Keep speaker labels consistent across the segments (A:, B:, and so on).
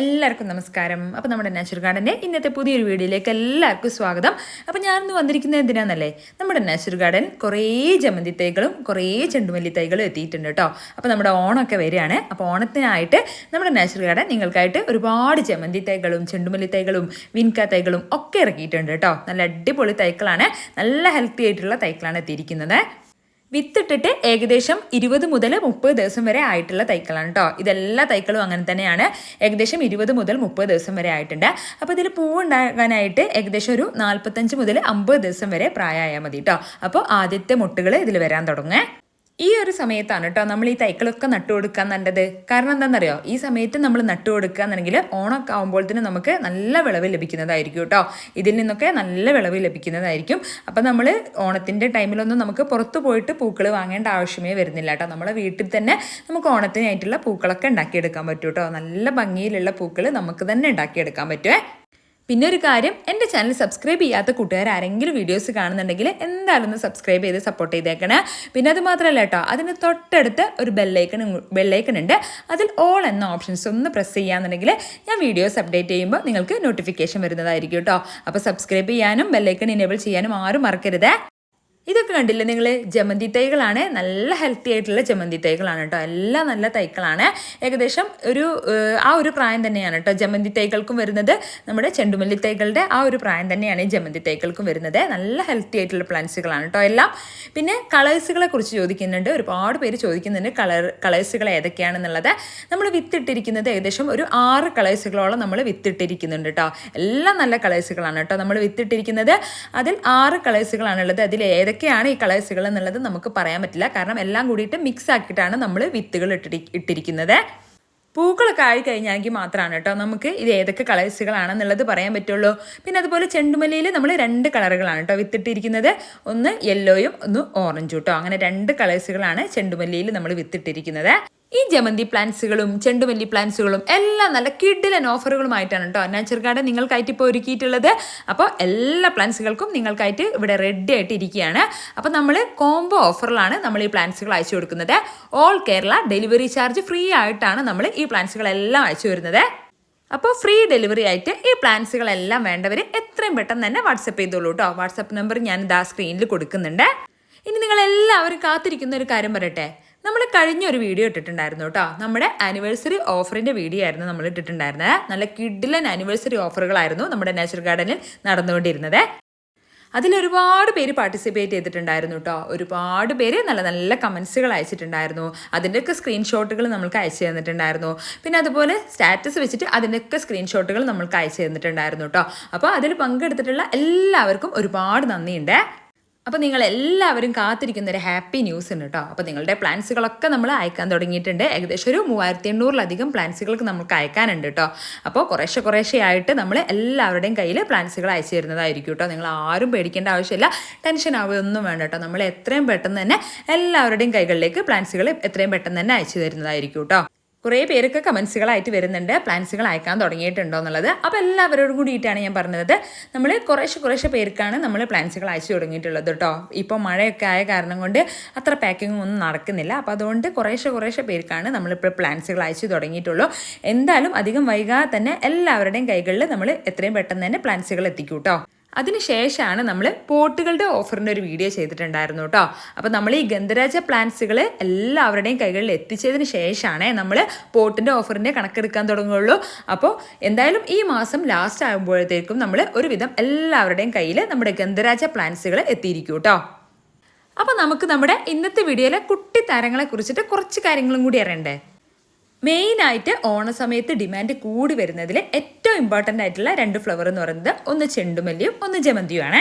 A: എല്ലാവർക്കും നമസ്കാരം. അപ്പോൾ നമ്മുടെ നാച്ചുറൽ ഗാർഡന്റെ ഇന്നത്തെ പുതിയൊരു വീഡിയോയിലേക്ക് എല്ലാവർക്കും സ്വാഗതം. അപ്പോൾ ഞാനിന്ന് വന്നിരിക്കുന്നത് എന്തിനാണെന്നല്ലേ നമ്മുടെ നാച്ചുറൽ ഗാർഡൻ കുറേ ജമന്തി തൈകളും കുറേ ചെണ്ടുമല്ലി തൈകളും എത്തിയിട്ടുണ്ട് കേട്ടോ. അപ്പോൾ നമ്മുടെ ഓണമൊക്കെ വരികയാണ്. അപ്പോൾ ഓണത്തിനായിട്ട് നമ്മുടെ നാച്ചുറൽ ഗാർഡൻ നിങ്ങൾക്കായിട്ട് ഒരുപാട് ജമന്തി തൈകളും ചെണ്ടുമല്ലി തൈകളും വിൻക തൈകളും ഒക്കെ ഇറക്കിയിട്ടുണ്ട് കേട്ടോ. നല്ല അടിപൊളി തൈക്കളാണ്. നല്ല ഹെൽത്തി ആയിട്ടുള്ള തൈക്കളാണ് എത്തിയിരിക്കുന്നത്. വിത്തിട്ടിട്ട് ഏകദേശം ഇരുപത് മുതൽ മുപ്പത് ദിവസം വരെ ആയിട്ടുള്ള തൈക്കളാണ് കേട്ടോ ഇതെല്ലാ തൈക്കളും അങ്ങനെ തന്നെയാണ്. ഏകദേശം ഇരുപത് മുതൽ മുപ്പത് ദിവസം വരെ ആയിട്ടുണ്ട്. അപ്പോൾ ഇതിൽ പൂവുണ്ടാകാനായിട്ട് ഏകദേശം ഒരു നാൽപ്പത്തഞ്ച് മുതൽ അമ്പത് ദിവസം വരെ പ്രായമായാൽ മതി കേട്ടോ അപ്പോൾ ആദ്യത്തെ മുട്ടുകൾ ഇതിൽ വരാൻ തുടങ്ങേ ഈ ഒരു സമയത്താണ് കേട്ടോ നമ്മൾ ഈ തൈക്കളൊക്കെ നട്ടു കൊടുക്കാൻ നല്ലത്. കാരണം എന്താണെന്നറിയോ ഈ സമയത്ത് നമ്മൾ നട്ടു കൊടുക്കുക എന്നുണ്ടെങ്കിൽ ഓണമൊക്കെ തന്നെ നമുക്ക് നല്ല വിളവ് ലഭിക്കുന്നതായിരിക്കും കേട്ടോ ഇതിൽ നിന്നൊക്കെ നല്ല വിളവ് ലഭിക്കുന്നതായിരിക്കും. അപ്പം നമ്മൾ ഓണത്തിന്റെ ടൈമിലൊന്നും നമുക്ക് പുറത്ത് പോയിട്ട് പൂക്കൾ വാങ്ങേണ്ട ആവശ്യമേ വരുന്നില്ല കേട്ടോ നമ്മളെ വീട്ടിൽ തന്നെ നമുക്ക് ഓണത്തിനായിട്ടുള്ള പൂക്കളൊക്കെ ഉണ്ടാക്കിയെടുക്കാൻ പറ്റും കേട്ടോ നല്ല ഭംഗിയിലുള്ള പൂക്കൾ നമുക്ക് തന്നെ ഉണ്ടാക്കിയെടുക്കാൻ പറ്റുമേ പിന്നെ ഒരു കാര്യം എന്റെ ചാനൽ സബ്സ്ക്രൈബ് ചെയ്യാത്ത കൂട്ടുകാർ ആരെങ്കിലും വീഡിയോസ് കാണുന്നുണ്ടെങ്കിൽ എന്തായാലും ഒന്ന് സബ്സ്ക്രൈബ് ചെയ്ത് സപ്പോർട്ട് ചെയ്തേക്കണേ. പിന്നെ അത് മാത്രമല്ല കേട്ടോ അതിന് തൊട്ടടുത്ത് ഒരു ബെല്ലൈക്കൺ ബെല്ലൈക്കൺ ഉണ്ട്. അതിൽ ഓൾ എന്ന ഓപ്ഷൻസ് ഒന്ന് പ്രസ് ചെയ്യാന്നുണ്ടെങ്കിൽ ഞാൻ വീഡിയോസ് അപ്ഡേറ്റ് ചെയ്യുമ്പോൾ നിങ്ങൾക്ക് നോട്ടിഫിക്കേഷൻ വരുന്നതായിരിക്കും കേട്ടോ. അപ്പോൾ സബ്സ്ക്രൈബ് ചെയ്യാനും ബെല്ലൈക്കൺ ഇനേബിൾ ചെയ്യാനും ആരും മറക്കരുത്. ഇതൊക്കെ കണ്ടില്ലേ നിങ്ങൾ ജമന്തി തൈകളാണ്. നല്ല ഹെൽത്തി ആയിട്ടുള്ള ജമന്തി തൈകളാണ് കേട്ടോ. എല്ലാം നല്ല തൈകളാണ് ഏകദേശം ഒരു ആ ഒരു പ്രായം തന്നെയാണ് കേട്ടോ ജമന്തി തൈകൾക്കും വരുന്നത്. നമ്മുടെ ചെണ്ടുമല്ലി തൈകളുടെ ആ ഒരു പ്രായം തന്നെയാണ് ഈ ജമന്തി തൈകൾക്കും വരുന്നത്. നല്ല ഹെൽത്തി ആയിട്ടുള്ള പ്ലാന്റ്സുകളാണ് കേട്ടോ എല്ലാം. പിന്നെ കളേഴ്സുകളെ കുറിച്ച് ചോദിക്കുന്നുണ്ട്. ഒരുപാട് പേര് ചോദിക്കുന്നുണ്ട് കളർ കളേഴ്സുകൾ ഏതൊക്കെയാണെന്നുള്ളത്. നമ്മൾ വിത്തിട്ടിരിക്കുന്നത് ഏകദേശം ഒരു ആറ് കളേഴ്സുകളോളം നമ്മൾ വിത്തിട്ടിരിക്കുന്നുണ്ട് കേട്ടോ. എല്ലാം നല്ല കളേഴ്സുകളാണ് കേട്ടോ നമ്മൾ വിത്തിട്ടിരിക്കുന്നത്. അതിൽ ആറ് കളേഴ്സുകളാണുള്ളത് അതിൽ ഏതൊക്കെയാണ് ഈ കളേഴ്സുകൾ എന്നുള്ളത് നമുക്ക് പറയാൻ പറ്റില്ല. കാരണം എല്ലാം കൂടിയിട്ട് മിക്സ് ആക്കിയിട്ടാണ് നമ്മൾ വിത്തുകൾ ഇട്ടി ഇട്ടിരിക്കുന്നത്. പൂക്കളൊക്കെ ആയി കഴിഞ്ഞാൽ മാത്രമാണ് കേട്ടോ നമുക്ക് ഇത് ഏതൊക്കെ കളേഴ്സുകളാണെന്നുള്ളത് പറയാൻ പറ്റുള്ളൂ. പിന്നെ അതുപോലെ ചെണ്ടുമല്ലിയിൽ നമ്മൾ രണ്ട് കളറുകളാണ് കേട്ടോ വിത്തിട്ടിരിക്കുന്നത്. ഒന്ന് യെല്ലോയും ഒന്ന് ഓറഞ്ചും കേട്ടോ അങ്ങനെ രണ്ട് കളേഴ്സുകളാണ് ചെണ്ടുമല്ലിയിൽ നമ്മൾ വിത്തിട്ടിരിക്കുന്നത്. ഈ ജമന്തി പ്ലാന്റ്സുകളും ചെണ്ടുമല്ലി പ്ലാന്റ്സുകളും എല്ലാം നല്ല കിഡിലൻ ഓഫറുകളുമായിട്ടാണ് കേട്ടോ. നാച്ചർ ഗാർഡൻ നിങ്ങൾക്കായിട്ട് ഇപ്പോൾ ഒരുക്കിയിട്ടുള്ളത്. അപ്പോൾ എല്ലാ പ്ലാന്റ്സുകൾക്കും നിങ്ങൾക്കായിട്ട് ഇവിടെ റെഡി ആയിട്ട് ഇരിക്കുകയാണ്. അപ്പോൾ നമ്മൾ കോംബോ ഓഫറിലാണ് നമ്മൾ ഈ പ്ലാന്റ്സുകൾ അയച്ചു കൊടുക്കുന്നത്. All Kerala delivery charge free ആയിട്ടാണ് നമ്മൾ ഈ പ്ലാന്റ്സുകളെല്ലാം അയച്ചു വരുന്നത്. അപ്പോൾ ഫ്രീ ഡെലിവറി ആയിട്ട് ഈ പ്ലാന്റ്സുകളെല്ലാം വേണ്ടവർ എത്രയും പെട്ടെന്ന് തന്നെ വാട്സപ്പ് ചെയ്തോളൂ കേട്ടോ. വാട്സപ്പ് നമ്പർ ഞാൻ ഇതാ സ്ക്രീനിൽ കൊടുക്കുന്നുണ്ട്. ഇനി നിങ്ങൾ എല്ലാവരും കാത്തിരിക്കുന്ന ഒരു കാര്യം പറയട്ടെ. നമ്മൾ കഴിഞ്ഞ ഒരു വീഡിയോ ഇട്ടിട്ടുണ്ടായിരുന്നു കേട്ടോ നമ്മുടെ ആനിവേഴ്സറി ഓഫറിന്റെ വീഡിയോ ആയിരുന്നു നമ്മൾ ഇട്ടിട്ടുണ്ടായിരുന്നത്. നല്ല കിഡിലൻ ആനിവേഴ്സറി ഓഫറുകളായിരുന്നു നമ്മുടെ നാച്ചുറൽ ഗാർഡനിൽ നടന്നുകൊണ്ടിരുന്നത്. അതിൽ ഒരുപാട് പേര് പാർട്ടിസിപ്പേറ്റ് ചെയ്തിട്ടുണ്ടായിരുന്നു കേട്ടോ ഒരുപാട് പേര് നല്ല നല്ല കമൻസുകൾ അയച്ചിട്ടുണ്ടായിരുന്നു. അതിന്റെയൊക്കെ സ്ക്രീൻഷോട്ടുകൾ നമ്മൾക്ക് അയച്ചു തന്നിട്ടുണ്ടായിരുന്നു. പിന്നെ അതുപോലെ സ്റ്റാറ്റസ് വെച്ചിട്ട് അതിന്റെയൊക്കെ സ്ക്രീൻഷോട്ടുകൾ നമ്മൾക്ക് അയച്ചു തന്നിട്ടുണ്ടായിരുന്നു കേട്ടോ അപ്പോൾ അതിൽ പങ്കെടുത്തിട്ടുള്ള എല്ലാവർക്കും ഒരുപാട് നന്ദിയുണ്ട്. അപ്പോൾ നിങ്ങൾ എല്ലാവരും കാത്തിരിക്കുന്ന ഒരു ഹാപ്പി ന്യൂസ് ഉണ്ട് കേട്ടോ അപ്പോൾ നിങ്ങളുടെ പ്ലാൻസുകളൊക്കെ നമ്മൾ അയക്കാൻ തുടങ്ങിയിട്ടുണ്ട്. ഏകദേശം ഒരു മൂവായിരത്തി എണ്ണൂറിലധികം പ്ലാൻസുകൾക്ക് നമുക്ക് അയക്കാനുണ്ട് കേട്ടോ അപ്പോൾ കുറേശ്ശെ കുറേശ്ശെ ആയിട്ട് നമ്മൾ എല്ലാവരുടെയും കയ്യിൽ പ്ലാൻസുകൾ അയച്ചു തരുന്നതായിരിക്കും കേട്ടോ നിങ്ങൾ ആരും പേടിക്കേണ്ട ആവശ്യമില്ല. ടെൻഷൻ ആവുകയൊന്നും വേണ്ട കേട്ടോ നമ്മൾ എത്രയും പെട്ടെന്ന് തന്നെ എല്ലാവരുടെയും കൈകളിലേക്ക് പ്ലാൻസുകൾ എത്രയും പെട്ടെന്ന് തന്നെ അയച്ചു തരുന്നതായിരിക്കും കേട്ടോ കുറേ പേരൊക്കെ കമൻസുകളായിട്ട് വരുന്നുണ്ട്. പ്ലാൻസുകൾ അയക്കാൻ തുടങ്ങിയിട്ടുണ്ടോ എന്നുള്ളത്. അപ്പോൾ എല്ലാവരോടും കൂടിയിട്ടാണ് ഞാൻ പറഞ്ഞത്. നമ്മൾ കുറേശ്ശെ കുറേശ്ശെ പേർക്കാണ് നമ്മൾ പ്ലാൻസുകൾ അയച്ചു തുടങ്ങിയിട്ടുള്ളത് കേട്ടോ. ഇപ്പോൾ മഴയൊക്കെ ആയ കാരണം കൊണ്ട് അത്ര പാക്കിംഗ് ഒന്നും നടക്കുന്നില്ല. അപ്പോൾ അതുകൊണ്ട് കുറേശ്ശെ കുറേശ്ശെ പേർക്കാണ് നമ്മളിപ്പോൾ പ്ലാൻസുകൾ അയച്ചു തുടങ്ങിയിട്ടുള്ളൂ. എന്തായാലും അധികം വൈകാതെ തന്നെ എല്ലാവരുടെയും കൈകളിൽ നമ്മൾ എത്രയും പെട്ടെന്ന് തന്നെ പ്ലാൻസുകൾ എത്തിക്കും കേട്ടോ. അതിനുശേഷമാണ് നമ്മൾ പോട്ടുകളുടെ ഓഫറിന്റെ ഒരു വീഡിയോ ചെയ്തിട്ടുണ്ടായിരുന്നു കേട്ടോ അപ്പോൾ നമ്മൾ ഈ ഗന്ധരാജ പ്ലാന്റ്സുകൾ എല്ലാവരുടെയും കൈകളിൽ എത്തിച്ചതിന് ശേഷമാണ് നമ്മൾ പോട്ടിന്റെ ഓഫറിന്റെ കണക്കെടുക്കാൻ തുടങ്ങുകയുള്ളൂ. അപ്പോൾ എന്തായാലും ഈ മാസം ലാസ്റ്റ് ആകുമ്പോഴത്തേക്കും നമ്മൾ ഒരുവിധം എല്ലാവരുടെയും കയ്യിൽ നമ്മുടെ ഗന്ധരാജ പ്ലാന്റ്സുകൾ എത്തിയിരിക്കും കേട്ടോ അപ്പോൾ നമുക്ക് നമ്മുടെ ഇന്നത്തെ വീഡിയോയിലെ കുട്ടി താരങ്ങളെ കുറിച്ചിട്ട് കുറച്ച് കാര്യങ്ങളും കൂടി അറിയണ്ടേ? മെയിനായിട്ട് ഓണസമയത്ത് ഡിമാൻഡ് കൂടി വരുന്നതിൽ ഏറ്റവും ഇമ്പോർട്ടന്റ് ആയിട്ടുള്ള രണ്ട് ഫ്ലവർ എന്ന് പറയുന്നത് ഒന്ന് ചെണ്ടുമല്ലിയും ഒന്ന് ജമന്തിയുമാണ്.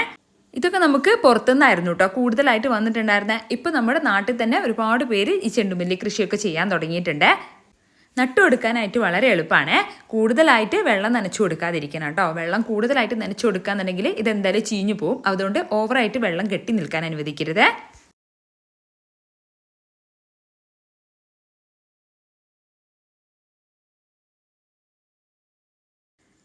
A: ഇതൊക്കെ നമുക്ക് പുറത്തുനിന്നായിരുന്നു കേട്ടോ കൂടുതലായിട്ട് വന്നിട്ടുണ്ടായിരുന്നത് ഇപ്പം നമ്മുടെ നാട്ടിൽ തന്നെ ഒരുപാട് പേര് ഈ ചെണ്ടുമല്ലി കൃഷിയൊക്കെ ചെയ്യാൻ തുടങ്ങിയിട്ടുണ്ട്. നട്ടു കൊടുക്കാനായിട്ട് വളരെ എളുപ്പമാണ് കൂടുതലായിട്ട് വെള്ളം നനച്ചു കൊടുക്കാതിരിക്കണം കേട്ടോ വെള്ളം കൂടുതലായിട്ട് നനച്ചു കൊടുക്കാന്നുണ്ടെങ്കിൽ ഇതെന്തായാലും ചീഞ്ഞു പോവും. അതുകൊണ്ട് ഓവറായിട്ട് വെള്ളം കെട്ടി നിൽക്കാൻ അനുവദിക്കരുത്.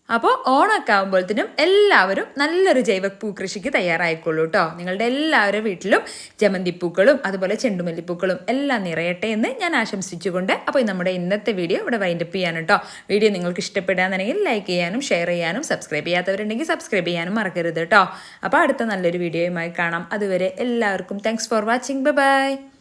A: അപ്പോൾ ഓണമൊക്കെ ആകുമ്പോഴത്തേനും എല്ലാവരും നല്ലൊരു ജൈവ പൂക്കൃഷിക്ക് തയ്യാറായിക്കോളൂ കേട്ടോ നിങ്ങളുടെ എല്ലാവരുടെ വീട്ടിലും ജമന്തിപ്പൂക്കളും അതുപോലെ ചെണ്ടുമല്ലിപ്പൂക്കളും എല്ലാം നിറയട്ടെ എന്ന് ഞാൻ ആശംസിച്ചുകൊണ്ട് അപ്പോൾ നമ്മുടെ ഇന്നത്തെ വീഡിയോ ഇവിടെ വൈൻഡപ്പ് ചെയ്യാൻ കേട്ടോ വീഡിയോ നിങ്ങൾക്ക് ഇഷ്ടപ്പെടാന്നുണ്ടെങ്കിൽ ലൈക്ക് ചെയ്യാനും ഷെയർ ചെയ്യാനും സബ്സ്ക്രൈബ് ചെയ്യാത്തവരുണ്ടെങ്കിൽ സബ്സ്ക്രൈബ് ചെയ്യാനും മറക്കരുത് കേട്ടോ അപ്പോൾ അടുത്ത നല്ലൊരു വീഡിയോയുമായി കാണാം. അതുവരെ എല്ലാവർക്കും താങ്ക്സ് ഫോർ വാച്ചിങ് ബൈ